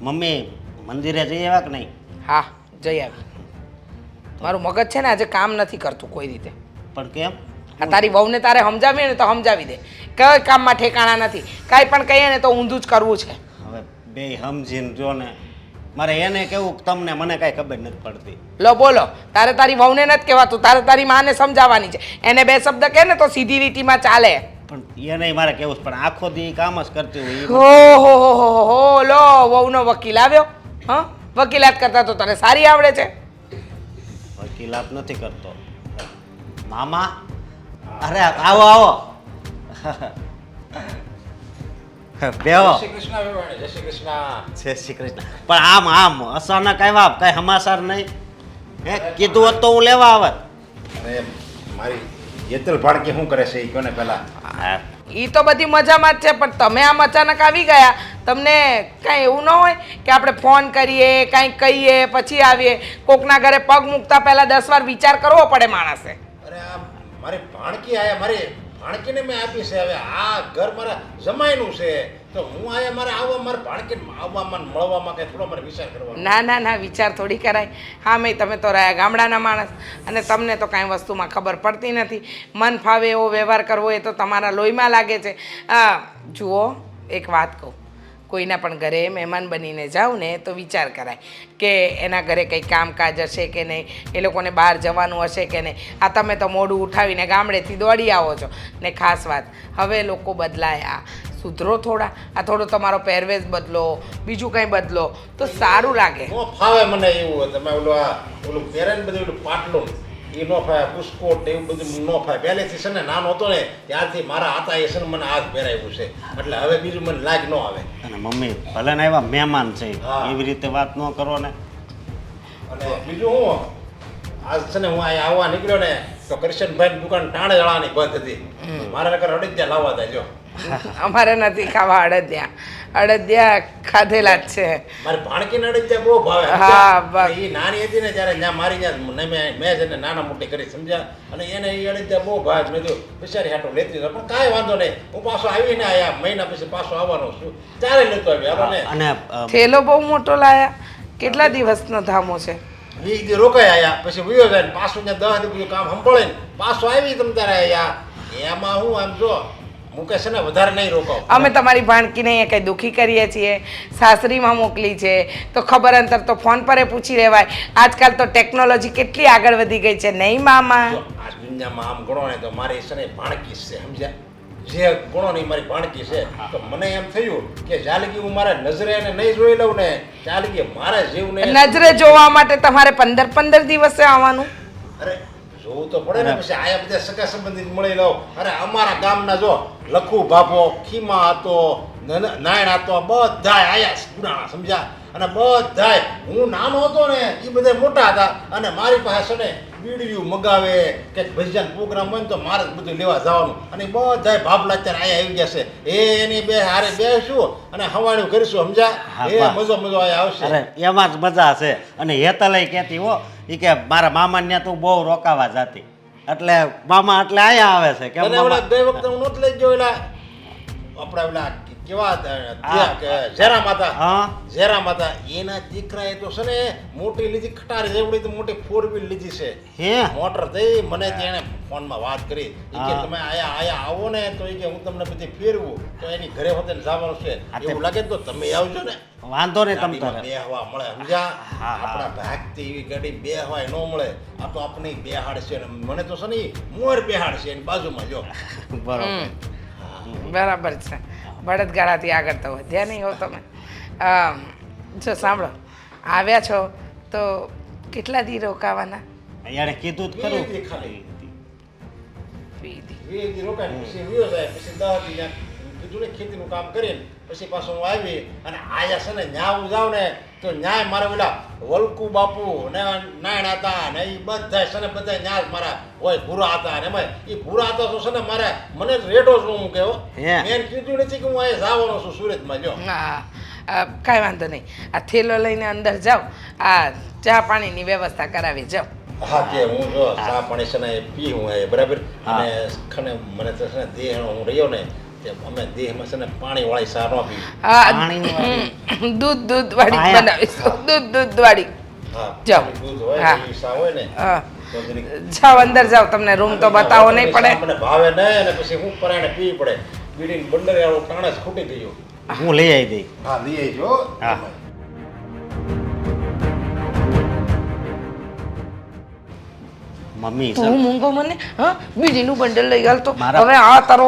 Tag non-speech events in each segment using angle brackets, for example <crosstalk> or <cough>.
Mummy મંદિરે જઈ આવ્યા કે નહીં? હા જઈ આવી. મારું મગજ છે ને આજે કામ નથી કરતું કોઈ રીતે. પણ કેમ? આ તારી વહુને તારે સમજાવીએ ને તો સમજાવી દે. કઈ કામમાં ઠેકાણા નથી. કાંઈ પણ કહીએ ને તો ઊંધું જ કરવું છે. હવે બે સમજીને જો ને મારે એને કેવું તમને મને કાંઈ ખબર નથી પડતી. લો બોલો. તારે તારી વહુને નથી કહેવાતું. તારે તારી માને સમજાવવાની છે. એને બે શબ્દ કહે ને તો સીધી રીતિમાં ચાલે. પણ એને મારે કેવું પણ આખો દી કામ જ કરતી હોય હો હો હો હો હો લો વહુનો વકીલ આવ્યો. હા? વકીલાત કરતા તો તને સારી આવડે છે. વકીલાત નથી કરતો. મામા અરે આવો આવો. બેહો. શ્રી કૃષ્ણ જય શ્રી કૃષ્ણ. જય શ્રી કૃષ્ણ. પણ આમ આમ અચાનક આવ્યા કઈ સમાચાર નહીં? હે કીધું હોત તો હું લેવા આવત. અરે મારી જેતલ ભાડકી શું કરે છે એ કોને પહેલા? હા, એ તો બધી મજામાં જ છે પણ તમે આમ અચાનક આવી ગયા તમને કાંઈ એવું ન હોય કે આપણે ફોન કરીએ કાંઈ કહીએ પછી આવીએ? કોકના ઘરે પગ મૂકતા પહેલાં દસ વાર વિચાર કરવો પડે માણસે. અરે આ મારે ભાણકી આયા મારી ભાણકીને મેં આપી છે, હવે આ ઘર મારા જમાઈનું છે. તો હું આયા મારે આવવા, મારે ભાણકીને આવવામાં ને મળવામાં કઈ થોડો મારે વિચાર કરવાનો ના ના ના, વિચાર થોડી કરાય. હા, મેં, તમે તો રહ્યા ગામડાના માણસ અને તમને તો કાંઈ વસ્તુમાં ખબર પડતી નથી. મન ફાવે એવો વ્યવહાર કરવો એ તો તમારા લોહીમાં લાગે છે. જુઓ, એક વાત કહું. કોઈના પણ ઘરે મહેમાન બનીને જાઉં ને તો વિચાર કરાય કે એના ઘરે કંઈ કામકાજ હશે કે નહીં, એ લોકોને બહાર જવાનું હશે કે નહીં. આ તમે તો મોઢું ઉઠાવીને ગામડેથી દોડી આવો છો. ને ખાસ વાત, હવે લોકો બદલાયા સુધરો થોડા, આ થોડો તમારો પહેરવેશ બદલો, બીજું કંઈ બદલો, તો સારું લાગે. ફાવે મને એવું તમે ઓલું ઓલું પહેરે બધું પાટલું. એ નો ફાય પુષ્કોટ એવું બધું નો ફાય પહેલેથી છે ને નાનો હતો ને ત્યારથી મારા હાથા એ છે ને મને હાથ પહેરાવ્યું છે. એટલે હવે બીજું મને લાગ ન આવે. અને મમ્મી ભલે ને આવ્યા મહેમાન છે. એવી રીતે વાત ન કરો ને. અને બીજું હું? આજ છે ને હું અહીંયા આવવા નીકળ્યો ને તો કરશનભાઈની દુકાન ટાણે જળાની બંધ હતી. મારા નકર અડદિયા લાવવા હતા જો. અમારે નથી ખાવા અડદિયા અડદિયા ખાધેલા જ છે. મારી ભાણકીને અડદિયા બહુ ભાવે. હા, એ નાની હતી ને ત્યારે ત્યાં મારી ત્યાં મેં મેં છે ને નાના મોટી કરી સમજ્યા. અને એને એ અડદિયા બહુ ભાવે. મેં કીધું બિચારી હાટો લેતી હતો પણ કાંઈ વાંધો નહીં. હું પાછો આવીને આયા. મહિના પછી પાછો આવવાનો છું. ત્યારે લેતો આવ્યો. અને થેલો બહુ મોટો લાયા. કેટલા દિવસનો ધામો છે? વીસ દી રોકાઈ આયા પછી વયો જાય ને પાછું ત્યાં દસ દી બધું કામ સંભાળે ને પાછું આવી તમ તારે આયા. એમાં હું આમ જો મુકેશ ને વધારે નહીં રોકો અમે તમારી ભાણકીને અહીંયા કંઈ દુઃખી કરીએ છીએ સાસરીમાં મોકલી છે તો ખબર અંતર તો ફોન પર પૂછી રહેવાય આજકાલ તો ટેકનોલોજી કેટલી આગળ વધી ગઈ છે નહીં મામા? જો આ દુનિયામાં આમ ગણો ને તો મારી છે ને ભાણકી છે સમજ્યા? જે ગુણોની મારી ભાણકી છે. તો મને એમ થયું કે જાલગી હું મારા નજરે એને નહીં જોઈ લઉં ને જાલગી મારા જીવને નજરે જોવા માટે તમારે પંદર પંદર દિવસે આવવાનું. અરે જોવું તો પડે ને પછી આયા બધા સગા સંબંધી મળી લઉં. અરે અમારા ગામના જો લખુ બાપો ખીમા હતો નાયણ હતો બધા આયા પુરાણા સમજ્યા? અને બધાય હું નાનો હતો ને એ બધા મોટા હતા અને મારી પાસે ને બીડીયું મગાવે કે ભજન પ્રોગ્રામ હોય ને તો મારે બધું લેવા જવાનું. અને બધાય ભાભલા અત્યારે આયા આવી ગયા છે. એ એની બે હારે બેસું અને હવાણું કરીશું સમજ્યા? એ મજો મજો અહીંયા આવશે. અરે એમાં જ મજા છે. અને હેતલય કહેતી હો એ કે મારા મામા ને તું બહુ રોકાવા જાતી. એટલે મામા એટલે અહીંયા આવે છે. કે ગઈ વખતે હું નહોતો લઈ ગયો એટલે આપણે ઓલા કેવા હતા? હા. કે ઝેરા માતા. હા. ઝેરા માતા. એના દીકરાએ તો છે ને મોટી લીધી ખટારી જેવડી તો મોટી ફોર વ્હીલ લીધી છે. હે? મોટર થઈ મને તેને ફોનમાં વાત કરી. કે તમે આયા આયા આવો ને તો ઈ કે હું તમને બધી ફેરવું. તો એની ઘરે હોતે જવાનું છે. એવું લાગે તો તમે આવજો ને. વાંધો તમ ગાડીમાં તારે. બેહવા મળે. આપણા ભાગતી એવી ગાડી બેહવાય ન મળે. આ તો આપણે બેહાડ છે ને. મને તો છે ને મોર બેહાડ છે એની બાજુમાં જો. બરોબર. બરાબર છે. બળદગાડાથી આગળ તો વધ્યા નહીં હો તમે. જો સાંભળો આવ્યા છો તો કેટલા દી રોકાવાના? યાર કીધું જ ખરું. ખાલી. વી દી. વીસ દી. રોકાય પછી વયો જાય પછી દસ દી કીધું ને ખેતીનું કામ કરીને પછી પાછું હું આવી અને આયા છે ને ન્યા હું જાઉં ને તો ન્યાય મારા પેલા વલકુ બાપુ ને નાયણ હતા ને એ બધા છે ને બધા ન્યા મારા હોય ભૂરા હતા ને એમાં એ ભૂરા હતા તો છે ને મારે મને રેડો છું હું. કેવો મેં કીધું નથી કે હું અહીંયા જવાનો છું સુરતમાં જો કાંઈ વાંધો નહીં. આ થેલો લઈને અંદર જાઓ. આ ચા પાણીની વ્યવસ્થા કરાવી જાઓ. હા કે હું જો ચા પાણી છે ને પી હું બરાબર? અને ખને મને તો છે ને દેહ હું રહ્યો ને અમે દેહમાં છે ને પાણી વાળી સારો પી દૂધ દૂધ વાળી બનાવીશું. દૂધ દૂધ વાળી જાઓ. દૂધ હોય હા. ને સા હોય ને હા. જાઓ અંદર જાઓ. તમને રૂમ તો બતાવો નહીં પડે. મને ભાવે નહીં અને પછી હું પરાણે પીવી પડે. બીડી બંદર વાળો ટાણે ખૂટી ગયો. હું લઈ આવી દઈ. હા લઈ આવજો હા. મમ્મી તો હું મૂંગો મને હા? બીજીનું બંડલ લઈ ગાલ તો. હવે આ તારો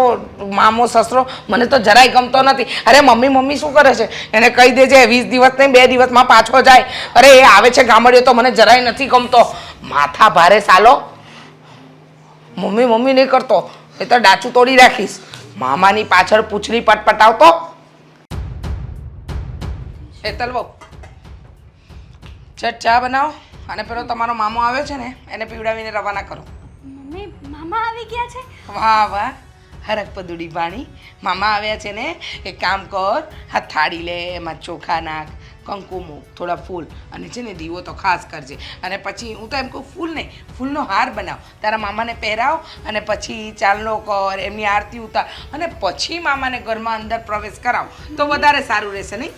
મામો સસરો મને તો જરાય ગમતો નથી. અરે મમ્મી મમ્મી શું કરે છે? એને કહી દેજે વીસ દિવસ નહીં બે દિવસમાં પાછો જાય. અરે એ આવે છે ગામડિયો તો મને જરાય નથી ગમતો. માથા ભારે સાલો. મમ્મી મમ્મી નહીં કરતો. એ તો ડાચું તોડી રાખીશ. મામાની પાછળ પૂછડી પટપટાવતો એ તલવો ચટ ચા બનાવો. અને પેલો તમારો મામો આવ્યો છે ને એને પીવડાવીને રવાના કરો. મમ્મી મામા આવી ગયા છે? વાહ વાહ. હરક પદુડી પાણી. મામા આવ્યા છે ને એક કામ કર હા થાળી લે એમાં ચોખા નાખ કંકુ મૂક થોડા ફૂલ. અને છે ને દીવો તો ખાસ કરજે. અને પછી હું તો એમ કહું ફૂલ નહીં ફૂલનો હાર બનાવ. તારા મામાને પહેરાવ અને પછી ચાલનો કર એમની આરતી ઉતાર. અને પછી મામાને ઘરમાં અંદર પ્રવેશ કરાવ. તો વધારે સારું રહેશે નહીં?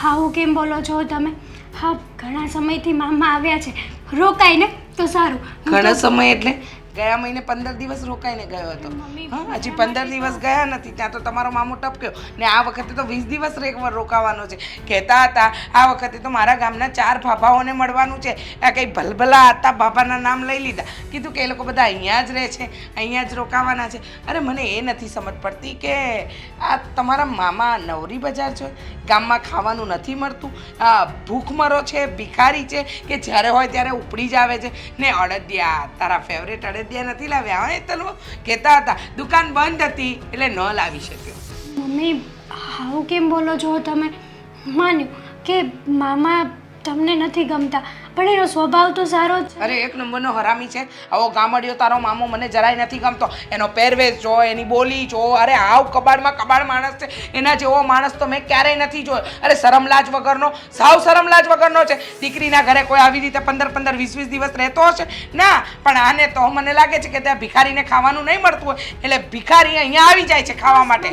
હાવું કેમ બોલો છો તમે? હા ઘણા સમયથી મામા આવ્યા છે. રોકાય ને તો સારું. ઘણા સમય એટલે? ગયા મહિને પંદર દિવસ રોકાઈને ગયો હતો. હા હજી પંદર દિવસ ગયા નથી ત્યાં તો તમારો મામો ટપક્યો. ને આ વખતે તો વીસ દિવસ રોકાવાનો છે. કહેતા હતા આ વખતે તો મારા ગામના ચાર ભાભાઓને મળવાનું છે. આ કંઈ ભલભલા હતા બાબાના નામ લઈ લીધા. કીધું કે એ લોકો બધા અહીંયા જ રહે છે અહીંયા જ રોકાવાના છે. અરે મને એ નથી સમજ પડતી કે આ તમારા મામા નવરી બજાર છે ગામમાં ખાવાનું નથી મળતું. આ ભૂખમરો છે ભિખારી છે કે જ્યારે હોય ત્યારે ઉપડી જ આવે છે. ને અડદિયા તારા ફેવરેટ અડદિયા નથી લાવ્યા. હા તલવો કહેતા હતા, દુકાન બંધ હતી. એટલે ન લાવી શક્યો. મમ્મી, આવું કેમ બોલો છો તમે? માન્યું કે મામા તમને નથી ગમતા. પણ એનો સ્વભાવ તો સારો જ. છે અરે એક નંબરનો હરામી છે. આવો ગામડિયો તારો મામો મને જરાય નથી ગમતો. એનો પહેરવેશ જો એની બોલી જો અરે આવ કબાડમાં કબાડ માણસ છે. એના જેવો માણસ તો મેં ક્યારેય નથી જોયો. અરે શરમલાજ વગરનો સાવ શરમલાજ વગરનો છે. દીકરીના ઘરે કોઈ આવી રીતે પંદર પંદર વીસ વીસ દિવસ રહેતો હશે? ના પણ આને તો મને લાગે છે કે ત્યાં ભિખારીને ખાવાનું નહીં મળતું હોય. એટલે ભિખારી અહીંયા આવી જાય છે ખાવા માટે.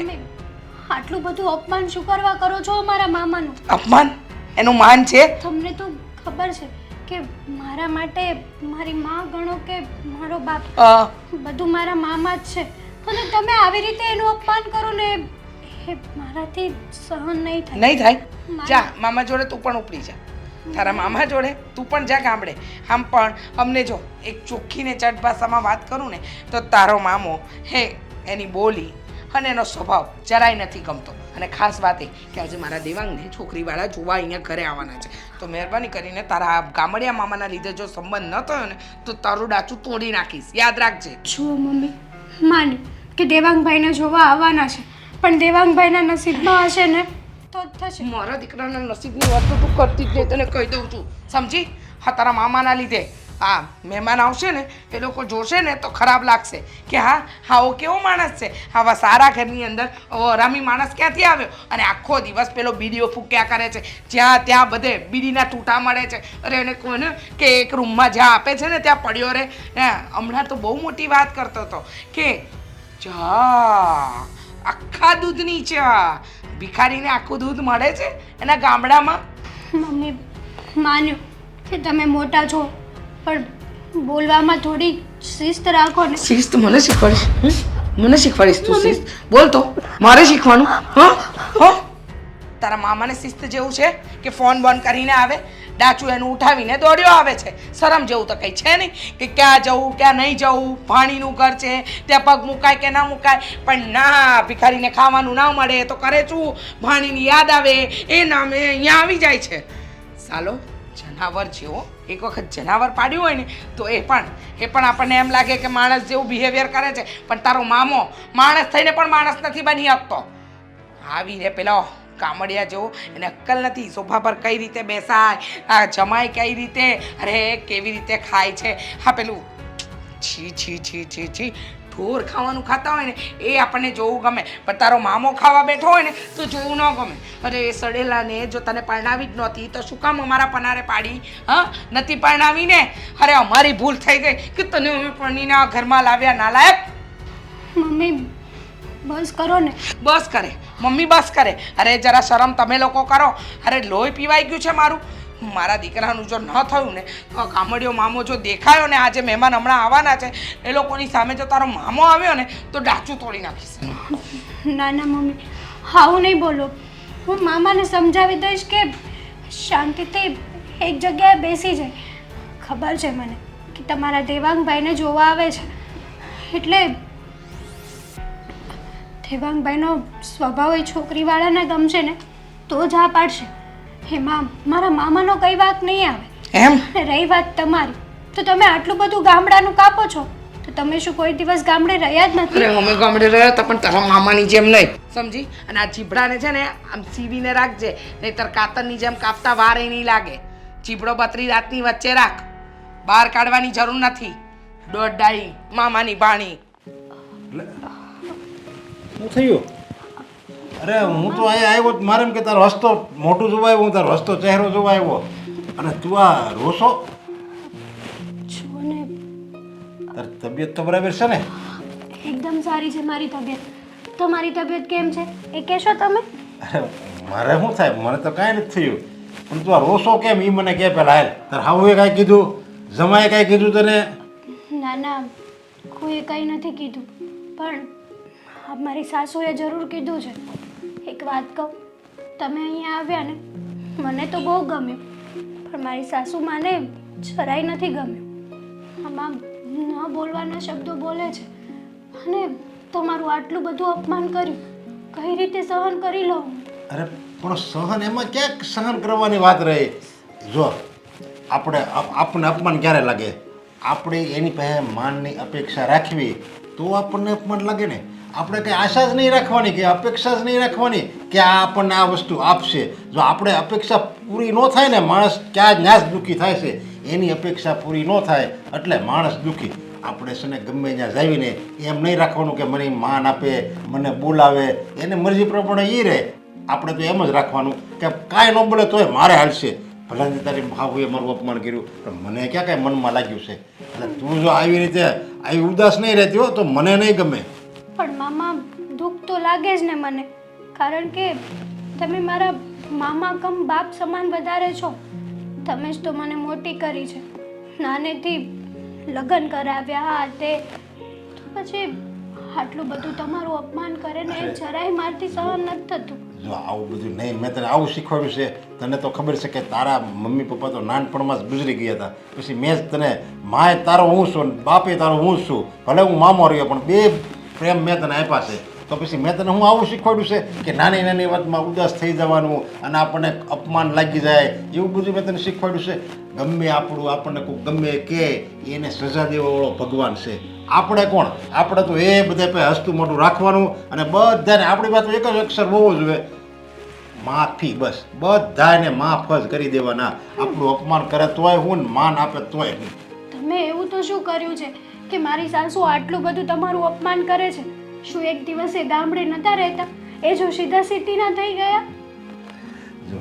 આટલું બધું અપમાન શું કરવા કરો છો અમારા મામાનું? અપમાન? એનું માન છે? તમને તો ખબર છે. કે મારા માટે મારી માં ગણો કે મારો બાપ. બધું મારા મામા જ છે. અને તમે આવી રીતે એનું અપમાન કરો ને એ મારાથી સહન નહીં થાય. નહીં થાય? જા મામા જોડે તું પણ ઉપડી જા. તારા મામા જોડે તું પણ જા ગામડે. આમ પણ અમને જો એક ચોખ્ખીને ચટ ભાષામાં વાત કરું ને તો તારો મામો હે એની બોલી અને એનો સ્વભાવ જરાય નથી ગમતો. અને ખાસ વાત એ કે આજે મારા દેવાંગને છોકરીવાળા જોવા અહીંયા ઘરે આવવાના છે. તો મહેરબાની કરીને તારા ગામડિયા મામાના લીધે જો સંબંધ ન થયો ને તો તારું ડાચું તોડી નાખીશ. યાદ રાખજે. જુઓ મમ્મી માની કે દેવાંગભાઈને જોવા આવવાના છે. પણ દેવાંગભાઈના નસીબમાં હશે ને તો જ થશે. મારા દીકરાના નસીબની વાત તો તું કરતી જ નહીં તને કહી દઉં છું. સમજી? હા તારા મામાના લીધે હા મહેમાન આવશે ને એ લોકો જોશે ને તો ખરાબ લાગશે. કે હા ઓ કેવો માણસ છે? આવા સારા ઘરની અંદર આવો માણસ ક્યાંથી આવ્યો? અને આખો દિવસ પેલો બીડીઓ ફૂક્યા કરે છે. જ્યાં ત્યાં બધે બીડીના તૂટા મળે છે. અરે એને કોને કે એક રૂમમાં જ્યાં આપે છે ને ત્યાં પડ્યો હે, હમણાં તો બહુ મોટી વાત કરતો હતો કે ચા આખા દૂધની ચા. ભિખારીને આખું દૂધ મળે છે એના ગામડામાં? મમ્મી માન્યું કે તમે મોટા છો. પણ બોલવામાં થોડી શિસ્ત રાખો ને. શિસ્ત મને શીખવાડીશ. હમ? મને શીખવાડીશ તું શિસ્ત. બોલ તો. મારે શીખવાનું? હા? હા? તારા મામાને શિસ્ત જેવું છે કે ફોન બંધ કરીને આવે ડાચું એનું ઉઠાવીને દોડ્યો આવે છે. શરમ જેવું તો કંઈ છે નહીં કે ક્યાં જવું ક્યાં નહીં જવું પાણીનું ઘર છે ત્યાં પગ મુકાય કે ના મુકાય. પણ ના ભિખારીને ખાવાનું ના મળે તો કરે શું ભાણીની યાદ આવે એ નામે અહીંયા આવી જાય છે. સાલો જનાવર જેવો. એક વખત જનાવર પાડ્યું હોય ને, તો એ પણ એ પણ આપણને એમ લાગે કે માણસ જેવું બિહેવિયર કરે છે. પણ તારો મામો માણસ થઈને પણ માણસ નથી બની શકતો. આવી રે પેલો કામડિયા જેવો. એને અક્કલ નથી સોફા પર કઈ રીતે બેસાય, આ જમાય કઈ રીતે, અરે કેવી રીતે ખાય છે. હા, પેલું, છી છી છી છી છી. ઢોર ખાવાનું ખાતા હોય ને એ આપણને જોવું ગમે. પણ તારો મામો ખાવા બેઠો હોય ને તો જોવું ન ગમે. અરે એ સડેલાને જો તને પરણાવી જ નહોતી તો શું કામ અમારા પનારે પાડી? હા? નથી પરણાવી ને અરે અમારી ભૂલ થઈ ગઈ કે તને અમે પરણીને આ ઘરમાં લાવ્યા ના લાયક? મમ્મી બસ કરો ને. બસ કરે. મમ્મી બસ કરે. અરે જરા શરમ તમે લોકો કરો. અરે લોહી પીવાઈ ગયું છે મારું. મારા દીકરાનું જો ન થયું ને, તો ગામડિયો મામો જો દેખાયો ને, આજે મહેમાન હમણાં આવવાના છે, એ લોકોની સામે જો તારો મામો આવ્યો ને, તો ડાચું તોડી નાખીશ. ના ના, મમ્મી હાવું નહીં બોલો. હું મામાને સમજાવી દઈશ કે શાંતિથી એક જગ્યાએ બેસી જાય. ખબર છે મને કે તમારા દેવાંગભાઈને જોવા આવે છે. એટલે દેવાંગભાઈનો સ્વભાવ એ છોકરીવાળાને ગમશે ને, તો જ આ પાડશે. એમાં મારા મામાનો કઈ વાત નહીં આવે. એમ? રહી વાત તમારી. તો તમે આટલું બધું ગામડાનું કાપો છો? તો તમે શું કોઈ દિવસ ગામડે રહ્યા જ નથી? અરે અમે ગામડે રહ્યા હતા પણ તારા મામાની જેમ નહીં. સમજી? અને આ ચીબડાને છે ને આમ સીવીને રાખજે નહીતર કાતરની જેમ કાપતા વાર એ નહીં લાગે. ચીબડો બત્રી રાતની વચ્ચે રાખ. બહાર કાઢવાની જરૂર નથી. દોઢ ડાઈ મામાની ભાણી શું થયું? અરે હું તો અહીંયા આવ્યો તો મારે એમ કે તારો રસ્તો મોટું જોવા આવ્યો હું તારો રસ્તો ચહેરો જોવા આવ્યો અને તું આ રોસો છું ને તારી તબિયત તો બરાબર છે ને? એકદમ સારી છે મારી તબિયત. તમારી તબિયત કેમ છે? એ કહેશો તમે? અરે મારે શું થાય? મને તો કાંઈ નથી થયું. પણ તું આ રોસો કેમ? એ મને કહે પેલા હાલ તાર હાવુએ કાંઈ કીધું? જમાએ કાંઈ કીધું તને? ના ના કોઈએ કાંઈ નથી કીધું. પણ મારી સાસુએ જરૂર કીધું છે. એક વાત કહું? તમે અહીંયા આવ્યા ને, મને તો બહુ ગમ્યું. પણ મારી સાસુ માને જરાય નથી ગમ્યું. આમાં ન બોલવાના શબ્દો બોલે છે. અને તમારું આટલું બધું અપમાન કર્યું, કઈ રીતે સહન કરી લઉં? અરે, પણ સહન એમાં ક્યાંક સહન કરવાની વાત રહી? જો, આપણે આપણને અપમાન ક્યારે લાગે? આપણે એની પાસે માનની અપેક્ષા રાખવી, તો આપણને અપમાન લાગે ને. આપણે કંઈ આશા જ નહીં રાખવાની કે અપેક્ષા જ નહીં રાખવાની કે આ આપણને આ વસ્તુ આપશે. જો આપણે અપેક્ષા પૂરી ન થાય ને, માણસ ક્યાં ન્યાસ દુઃખી થાય છે, એની અપેક્ષા પૂરી ન થાય એટલે માણસ દુઃખી. આપણે છે ને ગમે ત્યાં જાવીને એમ નહીં રાખવાનું કે મને માન આપે, મને બોલાવે, એને મરજી પ્રમાણે એ રહે. આપણે તો એમ જ રાખવાનું કે કાંઈ ન બોલે તોય મારે હાલશે. ભલે ને તારી ભાવુએ મારું અપમાન કર્યું, પણ મને ક્યાં કાંઈ મનમાં લાગ્યું છે? એટલે તું જો આવી રીતે, આવી ઉદાસ નહીં રહેતી હો, તો મને નહીં ગમે. પણ મામા દુઃખ તો લાગે જ ને મને. કારણ કે તમે મારા મામા કમ બાપ સમાન વધારે છો. તમે જ તો મને મોટી કરી છે. નાનેથી લગ્ન કરાવ્યા તે. તો પછી આટલું બધું તમારું અપમાન કરે ને એ જરાય મારથી સહન નથી થતું. જો આવું બધું નહીં મેં તને આવું શીખવાડ્યું છે. તને તો ખબર છે કે તારા મમ્મી પપ્પા તો નાનપણમાં જ ગુજરી ગયા હતા. પછી મેં જ તને માય તારો હું છું બાપે તારો હું છું. ભલે હું મામો રહ્યો પણ બે પ્રેમ મેં તને આપ્યા છે. તો પછી મેં તને હું આવું શીખવાડ્યું છે કે નાની નાની વાતમાં ઉદાસ થઈ જવાનું અને આપણને અપમાન લાગી જાય એવું બધું મેં તને શીખવાડ્યું છે. ગમે આપણું આપણને કોઈ ગમે કે એને સજા દેવાવાળો ભગવાન છે. આપણે કોણ? આપણે તો એ બધા પાસે હસતું મોટું રાખવાનું અને બધાને આપણી વાત એક જ અક્ષર હોવો જોઈએ. માફી બસ. બધાને માફ જ કરી દેવાના. આપણું અપમાન કરે તોય હું માન આપે તોય હું. તમે એવું તો શું કર્યું છે? કે મારી સાસુ આટલું બધું તમારું અપમાન કરે છે? શું એક દિવસે ગામડે નતા રહેતા? એ જો સીધા સિટીના થઈ ગયા? જો,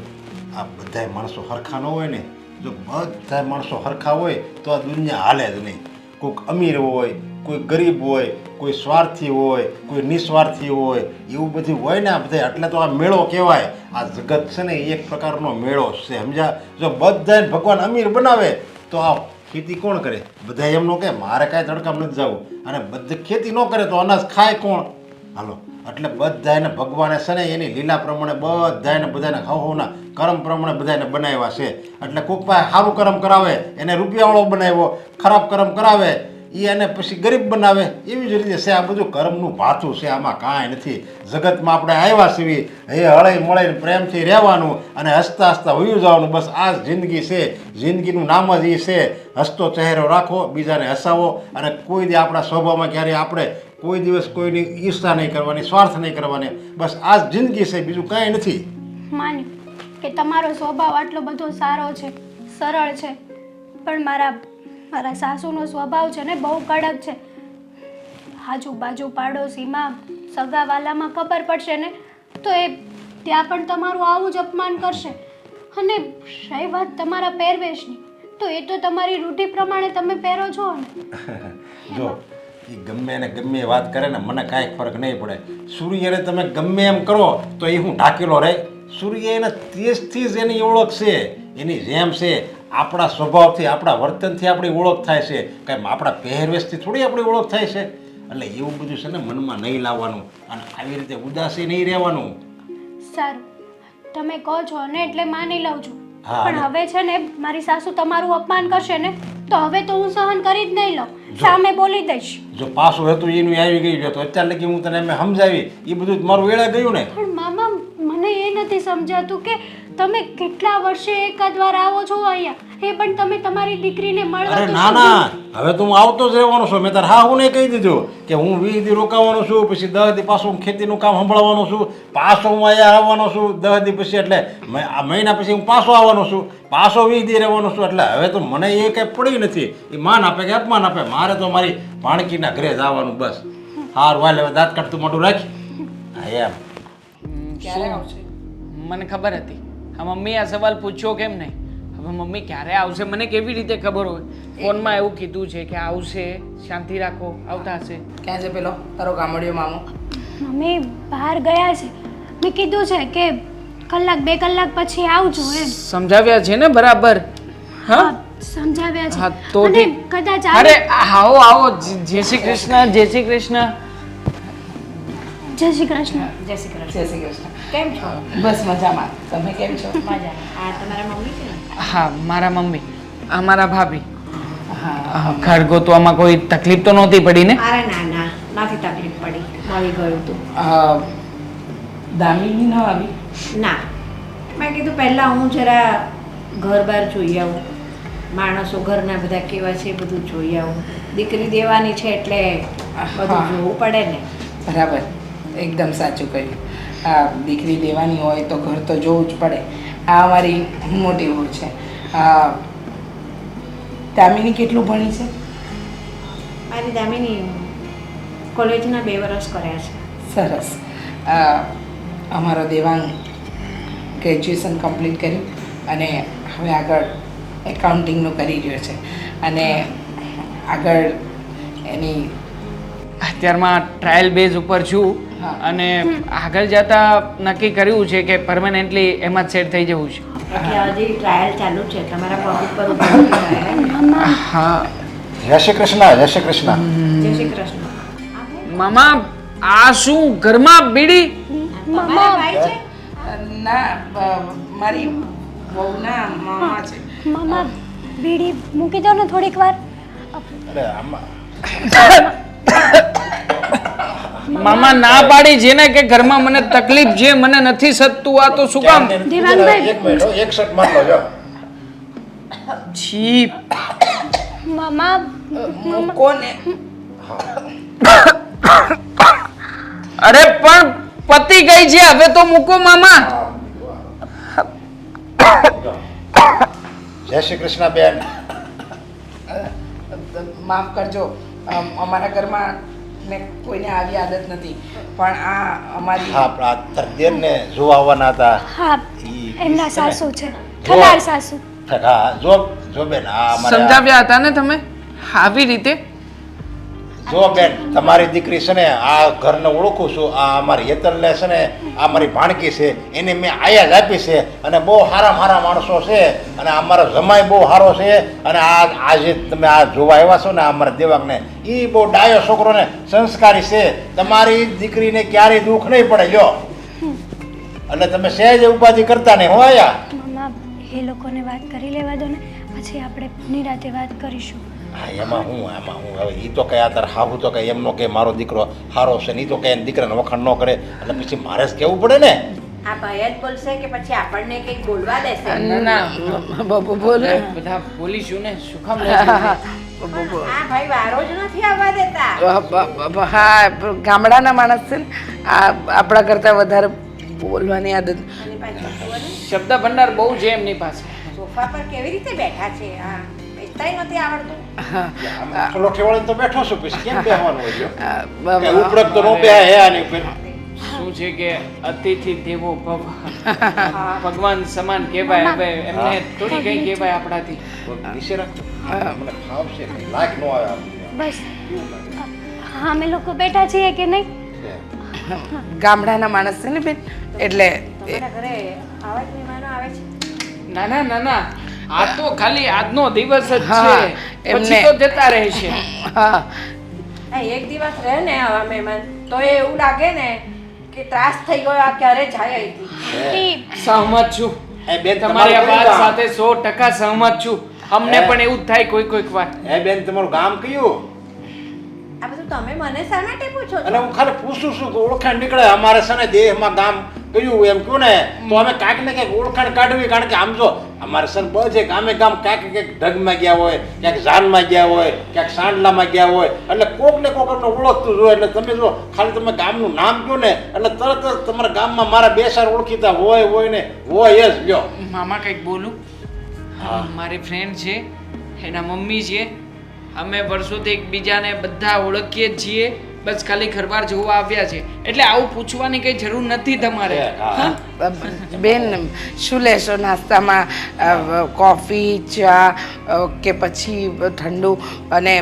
આ બધાય માણસો હરખા ન હોય ને, જો બધા માણસો હરખા હોય, તો આ દુનિયા હાલે જ નહીં. કોઈક અમીર હોય, કોઈ ગરીબ હોય, કોઈ સ્વાર્થી હોય, કોઈ નિસ્વાર્થી હોય, એવું બધું હોય ને આ બધા એટલે તો આ મેળો કહેવાય. આ જગત છે ને એક પ્રકારનો મેળો છે, સમજ્યા? જો બધાને ભગવાન અમીર બનાવે, તો આ ખેતી કોણ કરે? બધા એમનો કે, મારે કાંઈ તડકામ નથી જવું. અને બધે, ખેતી ન કરે તો અનાજ ખાય કોણ? હાલો, એટલે બધાને ભગવાને છે એની લીલા પ્રમાણે બધાને બધાને હવના કર્મ પ્રમાણે બધાને બનાવ્યા છે. એટલે કોક પાસે સારું કર્મ કરાવે, એને રૂપિયાવાળો બનાવ્યો, ખરાબ કર્મ કરાવે એ એને પછી ગરીબ બનાવે. એવી જ રીતે છે આ બધું કર્મનું ભાથું છે. આમાં કાંઈ નથી. જગતમાં આપણે આવ્યા છીએ. એ હળઈ મળીને પ્રેમથી રહેવાનું અને હસતા હસતા હોયું જવાનું. બસ આ જિંદગી છે. જિંદગીનું નામ જ એ છે. હસતો ચહેરો રાખો, બીજાને હસાવો અને કોઈ દી આપણા સ્વભાવમાં ક્યારેય આપણે કોઈ દિવસ કોઈની ઈર્ષા નહીં કરવાની, સ્વાર્થ નહીં કરવાની. બસ આ જિંદગી છે. બીજું કાંઈ નથી. માન્યું કે તમારો સ્વભાવ આટલો બધો સારો છે, સરળ છે. પણ મારા મારા સાસુનો સ્વભાવ છે ને બહુ કડક છે. આજુબાજુ પાડોશીમાં, સગાવાલામાં ખબર પડશે ને, તો એ ત્યાં પણ તમારું આવું જ અપમાન કરશે. અને રહી વાત તમારા પહેરવેશની, તો એ તો તમારી રૂઢિ પ્રમાણે તમે પહેરો છો ને. <laughs> જો એ ગમે એને ગમે એ વાત કરે ને, મને કાંઈ ફરક નહીં પડે. સૂર્યને તમે ગમે એમ કરો, તો એ હું ઢાકેલો રહે. સૂર્ય એના તેજથી જ એની ઓળખ છે. એની જેમ છે. આપણા સ્વભાવથી આપણા વર્તનથી આપણી ઓળખ થાય છે. કાંઈ આપણા પહેરવેશથી થોડી આપણી ઓળખ થાય છે? એટલે એવું બધું છે ને મનમાં નહીં લાવવાનું અને આવી રીતે ઉદાસી નહીં રહેવાનું. સારું. તમે કહો છો ને એટલે માની લઉં છું. પણ હવે છે ને મારી સાસુ તમારું અપમાન કરશે ને તો હવે તો હું સહન કરી જ નહીં લઉં. સામે બોલી દઈશ. જો પાછું હતું એનું આવી ગયું તો અત્યારે લગી હું તને સમજાવી એ બધું મારું વેળા ગયું ને. પણ મામા મને એ નથી સમજાતું કે તમે કેટલા વર્ષે એકાદ વાર આવો છો અહીંયા? એ પણ તમે તમારી દીકરીને મળવા અરે તો ના ના. હવે તો હું આવતો જ રહેવાનો છું. મેં તાર હા હું કહી દીધું કે હું વીસ દી રોકાવાનો છું પછી દસ દી પાછું હું ખેતીનું કામ સંભાળવાનો છું પાછો હું અહીંયા આવવાનો છું દસ દી પછી એટલે આ મહિના પછી હું પાછો આવવાનો છું પાછો વીસ દી રહેવાનો છું. એટલે હવે તો મને એ કંઈ પડી નથી. એ માન આપે કે અપમાન આપે? મારે તો મારી ભાણકીના ઘરે જ આવવાનું બસ. હાર વાલે હવે દાંત કાઢતું મોટું રાખી. હા એમ. ક્યારે આવશે? મને ખબર હતી. હા મમ્મી આ સવાલ પૂછ્યો કેમ નહીં? હવે મમ્મી ક્યારે આવશે? મને કેવી રીતે ખબર હોય? ફોનમાં એવું કીધું છે કે આવશે શાંતિ રાખો આવતા હશે. ક્યાં છે પેલો? તારો ગામડિયો મામો? મમ્મી બહાર ગયા છે. મેં કીધું છે કે કલાક બે કલાક પછી આવજો એમ. સમજાવ્યા છે ને બરાબર? હા? સમજાવ્યા સમજાવ્યા હા, છે તો કદાચ અરે આવો આવો. જ- જય શ્રી કૃષ્ણ જય શ્રી કૃષ્ણ. જય શ્રી કૃષ્ણ. જય શ્રી કૃષ્ણ. જય શ્રી કૃષ્ણ. કેમ છો? બસ મજામાં. તમે કેમ છો? હા મારા મમ્મી. આ મારા ભાભી. હા. આ ઘર ગોતવામાં કોઈ તકલીફ તો નહોતી પડી ને? અરે ના ના. નથી તકલીફ પડી. મળી ગયું તું દામિની ન આવી? ના. મેં કીધું પહેલાં હું જરા ઘર બહાર જોઈ આવું. માણસો ઘરના બધા કેવા છે એ બધું જોઈ આવું. દીકરી દેવાની છે એટલે બધું જોવું પડે ને. બરાબર. એકદમ સાચું કહ્યું. આ દીકરી દેવાની હોય તો ઘર તો જોવું જ પડે. આ અમારી મોટી હોય છે. આ દામિની કેટલું ભણી છે? મારી દામિની કોલેજના બે વર્ષ કર્યા છે. સરસ. અમારો દેવાંગ ગ્રેજ્યુએશન કમ્પ્લીટ કર્યું અને હવે આગળ એકાઉન્ટિંગનું કરી રહ્યો છે. અને આગળ એની અત્યારમાં ટ્રાયલ બેઝ ઉપર છું. અને આગળ જતા નક્કી કર્યું છે કે પરમેનન્ટલી એમાં જ સેટ થઈ જવું છે. હજી ટ્રાયલ ચાલુ છે તમારા પગ ઉપર <laughs> હે. જય શ્રી કૃષ્ણ જય શ્રી કૃષ્ણ. જય શ્રી કૃષ્ણ. મામા આ શું ઘરમાં બીડી? મામા ના બ- મારી વહુના મામા છે. મામા બીડી મૂકી દો ને થોડીક વાર. અરે આમાં. <laughs> મામા ના પાડી જેને કે ઘરમાં મને તકલીફ છે મને નથી સતતું આ તો શું કામ? દેવાંગભાઈ. એક મિનિટ એક શર્ટ માર લો જો. મામા કોને? અરે પણ પતી ગઈ છે હવે તો મૂકો મામા. જય શ્રી કૃષ્ણ બેન. માફ કરજો. અમારા ઘરમાં ને કોઈને આવી આદત નથી. પણ આ અમારી હા આ તાર દેરને જોવા આવવાના હતા. હા ઈ- એમના સાસુ છે. ખલાર સાસુ. હા જો જો બેન આ અમારે આ- સમજાવ્યા હતા ને તમે? આવી રીતે? જો બેન, તમારી દીકરી છે ને, આ ઘરને ઓળખું છું, આ અમારી હેતલને છે ને, આ મારી ભાણકી છે, એને મેં આયા જ આપી છે અને બહુ સારા સારા માણસો છે અને અમારો જમાય બહુ સારો છે અને આ આજે તમે આ જોવા આવ્યા છો ને અમારા દેવાંગને એ બહુ ડાયો છોકરો ને, સંસ્કારી છે. તમારી દીકરીને ક્યારેય દુઃખ નહીં પડે જો એટલે તમે સહેજ ઉપાધિ કરતા નહીં, હો આયા. એ લોકોને વાત કરી લેવા દો ને, પછી આપણે નિરાતે વાત કરીશું. હા એમાં હું આમાં હું. હવે એ તો કઈ અત્યારે હાહુ તો કઈ એમનો કે મારો દીકરો હારો છે ને એ તો કઈ દીકરાને વખાણ ન કરે. એટલે પછી મારે જ કહેવું પડે ને? આ ભાઈ જ બોલશે કે પછી આપણને કંઈક બોલવા દેશે? ના બાબુ બોલે. બધા બોલીશું ને શું કામ આ ભાઈ વારો જ નથી આવવા દેતા. હા ગામડાના માણસ છે ને આ આપણા કરતા વધારે બોલવાની આદત. શબ્દ ભંડાર બહુ છે એમની પાસે. સોફા પર કેવી રીતે બેઠા છે? હા. બેસતાય નથી આવડતું. થોડો ઠેવાળીને તો બેઠો છું પછી કેમ બેહવાનું હોય બ- ઉપડક તો નો બેહે હે આની ઉપર. શું છે કે અતિથિ દેવો ભવ ભગવાન સમાન કહેવાય હવે એમને થોડી કઈ કહેવાય આપણાથી. વિશે રાખો મને ફાવશે કઈ લાગ ન આવે બસ. હા અમે લોકો બેઠા છીએ કે નહીં? ગામડાના માણસ છે ને બેન એટલે ઘરે આવે છે? ના ના ના ના. આ તો ખાલી આજનો દિવસ જ છે. એમને- તો જતા રહેશે. હા. એક દિવસ રહે ને આવા મહેમાન તો એ એવું લાગે ને કે ત્રાસ થઈ ગયો આ ક્યારે જાય સહમત છું. એ બેન તમારી આ વાત સાથે સો ટકા સહમત છું. અમને પણ એવું જ થાય કોઈ કોઈક વાર. એ બેન તમારું ગામ કયું? આ બધું તમે મને શા માટે પૂછો અને છો હું ખાલી પૂછું છું કે ઓળખાણ નીકળે અમારે છે ને દેહમાં ગામ કયું એમ કહું ને તો અમે કાંઈક ને કંઈક ઓળખાણ કાઢવી કારણ કે આમ જો અમારે સર ને બધે ગામે ગામ ક્યાંક ને ક્યાંક ઢગમાં ગયા હોય ક્યાંક જાનમાં ગયા હોય ક્યાંક સાંડલામાં ગયા હોય એટલે કોક ને કોક અમને ઓળખતું જ હોય. એટલે તમે જો ખાલી તમે ગામનું નામ કહો ને એટલે તરત જ તમારા ગામમાં મારા બે સાર ઓળખીતા હોય હોય ને હોય જ લ્યો મામા કંઈક બોલું? મારી ફ્રેન્ડ છે એના મમ્મી છે અમે વર્ષોથી એકબીજાને બધા ઓળખીએ જ છીએ બસ ખાલી ઘરબાર જોવા આવ્યા છે. એટલે આવું પૂછવાની કઈ જરૂર નથી તમારે? બેન શું લેશો? નાસ્તામાં કોફી ચા કે પછી ઠંડુ અને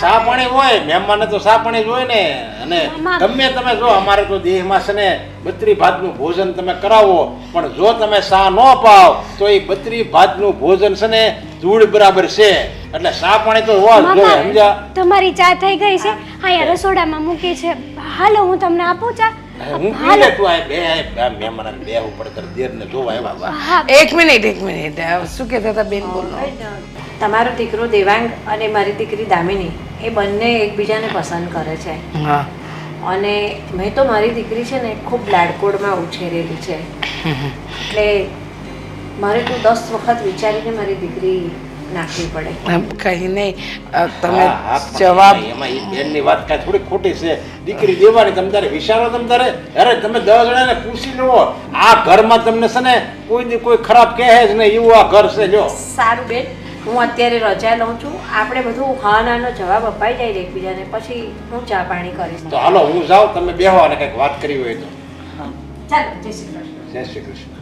સાપણી હોય મહેમાને તો સાપણી જ હોય ને. અને ગમે તમે જો અમારે તો દેહમાં છે ને બત્રી ભાતનું ભોજન તમે કરાવો પણ જો તમે સા ન પાવ તો એ બત્રી ભાતનું ભોજન છે ને ધૂળ બરાબર છે. એટલે સા પાણી તો હોવા જોઈએ સમજા તમારી ચા થઈ ગઈ છે? અહીંયા રસોડામાં મૂકી છે. હાલો હું તમને આપું ચા? હું પી લે તું આ બે આ મહેમાન બે ઉપર કર દેર ને જોવા આવ્યા એક મિનિટ એક મિનિટ. શું કહેતા હતા બેન બોલો. તમારો દીકરો દેવાંગ અને મારી દીકરી દામિની એ બંને એકબીજાને પસંદ કરે છે. હા. અને મેં તો મારી દીકરી છે ને ખૂબ લાડકોડમાં ઉછેરેલી છે. એટલે મારે તો દસ વખત વિચારીને મારી દીકરી નાખવી પડે. કંઈ નહીં. તમે જવાબ એમાં એ બેનની વાત કાંઈ થોડી ખોટી છે. દીકરી દેવાની તમે તારે વિચારો તમે તારે? અરે તમે દસ જણાને પૂછી લો. આ ઘરમાં તમને છે ને કોઈ કોઈ ખરાબ કહે જ નહીં એવું આ ઘર છે જો સારું બેન હું અત્યારે રજા લઉં છું. આપણે બધું હા નાનો જવાબ અપાઈ જાય એકબીજાને પછી હું ચા પાણી કરીશ. તો હાલો હું જાઉં તમે બેહો અને કંઈક વાત કરી હોય તો. ચાલો જય શ્રી કૃષ્ણ. જય શ્રી કૃષ્ણ.